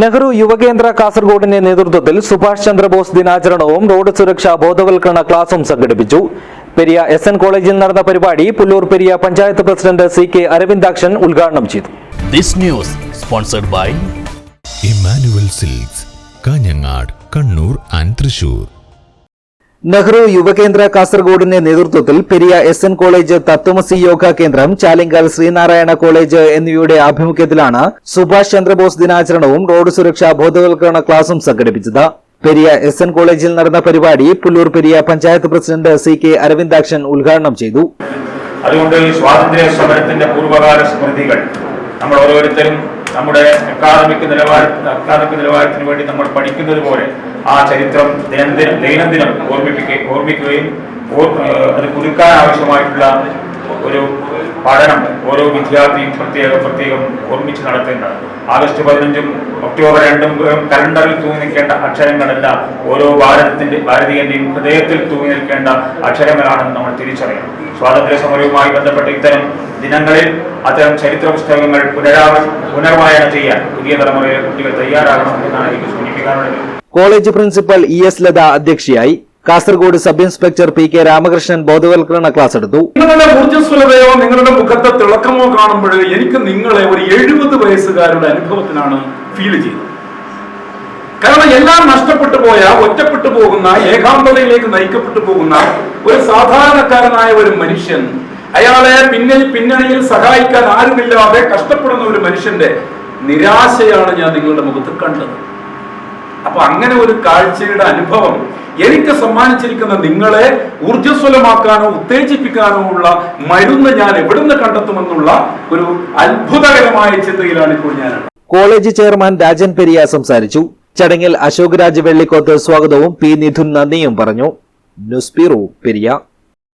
നെഹ്റു യുവകേന്ദ്ര കാസർഗോഡിന്റെ നേതൃത്വത്തിൽ സുഭാഷ് ചന്ദ്രബോസ് ദിനാചരണവും റോഡ് സുരക്ഷാ ബോധവൽക്കരണ ക്ലാസും സംഘടിപ്പിച്ചു. പെരിയ എസ് എൻ കോളേജിൽ നടന്ന പരിപാടി Pullur Periya panchayat president C K Aravindakshan ഉദ്ഘാടനം ചെയ്തു. This news sponsored by Emmanuel silks Kanhangad Kannur and Thrissur Nehru Yuvakendra കാസർഗോഡിന്റെ നേതൃത്വത്തിൽ പെരിയ എസ് എൻ കോളേജ് തത്വമസി യോഗ കേന്ദ്രം ചാലിങ്കൽ ശ്രീനാരായണ കോളേജ് എന്നിവയുടെ ആഭിമുഖ്യത്തിലാണ് സുഭാഷ് ചന്ദ്രബോസ് ദിനാചരണവും റോഡ് സുരക്ഷാ ബോധവൽക്കരണ ക്ലാസും സംഘടിപ്പിച്ചത്. പെരിയ എസ് എൻ കോളേജിൽ നടന്ന പരിപാടി Pullur Periya panchayat president C K Aravindakshan ഉദ്ഘാടനം ചെയ്തു. അതുകൊണ്ട് സ്വാതന്ത്ര്യ സമരത്തിന്റെ പൂർവകാല സ്മൃതികൾ നമ്മൾ ഓരോരുത്തരും നമ്മുടെ അക്കാദമിക് നിലവാര അക്കാദമിക് നിലവാരത്തിന് വേണ്ടി നമ്മൾ പഠിക്കുന്നത് പോലെ ആ ചരിത്രം ദൈനംദിനം ദൈനംദിനം ഓർമ്മിപ്പിക്കുകയും ഓർമ്മിക്കുകയും അത് പുതുക്കാൻ ആവശ്യമായിട്ടുള്ള ഒരു പഠനം ഓരോ വിദ്യാർത്ഥിയും പ്രത്യേകം പ്രത്യേകം ഓർമ്മിച്ച് നടത്തേണ്ടതാണ്. ആഗസ്റ്റ് പതിനഞ്ചും ഒക്ടോബർ രണ്ടും കലണ്ടറിൽ തൂങ്ങി നിൽക്കേണ്ട അക്ഷരങ്ങളല്ല ഓരോ ഭാരതത്തിന്റെ ഭാരതീയന്റെയും ഹൃദയത്തിൽ തൂങ്ങി നിൽക്കേണ്ട അക്ഷരങ്ങളാണെന്ന് നമ്മൾ തിരിച്ചറിയണം. സ്വാതന്ത്ര്യ സമരവുമായി ബന്ധപ്പെട്ട ഇത്തരം ദിനങ്ങളിൽ അത്തരം ചരിത്ര പുസ്തകങ്ങൾ പുനരാവ പുനർവായന ചെയ്യാൻ പുതിയ തലമുറയിലെ കുട്ടികൾ തയ്യാറാകണം എന്നാണ് എനിക്ക് സൂചിപ്പിക്കാനുള്ളത്. College principal E S Latha അധ്യക്ഷയായി Kasaragod sub inspector P K Ramakrishnan ബോധവൽക്കരണ ക്ലാസ് എടുത്തു. നിങ്ങളുടെ ഊർജസ്വലതയോ നിങ്ങളുടെ മുഖത്തെ തിളക്കമോ കാണുമ്പോൾ എനിക്ക് നിങ്ങളെ ഒരു എഴുപത് വയസ്സുകാരുടെ അനുഭവത്തിനാണ് ഫീൽ ചെയ്തത് കാരണം എല്ലാം നഷ്ടപ്പെട്ടു പോയ ഒറ്റപ്പെട്ടു പോകുന്ന ഏകാന്തതയിലേക്ക് നയിക്കപ്പെട്ടു പോകുന്ന ഒരു സാധാരണക്കാരനായ ഒരു മനുഷ്യൻ അയാളെ പിന്നിൽ പിന്നണിയിൽ സഹായിക്കാൻ ആരുമില്ലാതെ കഷ്ടപ്പെടുന്ന ഒരു മനുഷ്യന്റെ നിരാശയാണ് ഞാൻ നിങ്ങളുടെ മുഖത്ത് കണ്ടത്. അപ്പൊ അങ്ങനെ ഒരു കാഴ്ചയുടെ അനുഭവം എനിക്ക് സമ്മാനിച്ചിരിക്കുന്ന നിങ്ങളെ ഊർജസ്വലമാക്കാനോ ഉത്തേജിപ്പിക്കാനോ ഉള്ള മരുന്ന് ഞാൻ എവിടുന്ന് കണ്ടെത്തുമെന്നുള്ള ഒരു അത്ഭുതകരമായ ചിന്തയിലാണ് ഇപ്പോൾ ഞാൻ കോളേജ് ചെയർമാൻ രാജൻ പെരിയ സംസാരിച്ചു. ചടങ്ങിൽ അശോക് രാജ് വെള്ളിക്കോത്ത് സ്വാഗതവും പി നിധുൻ നന്ദിയും പറഞ്ഞു. News bureau Periya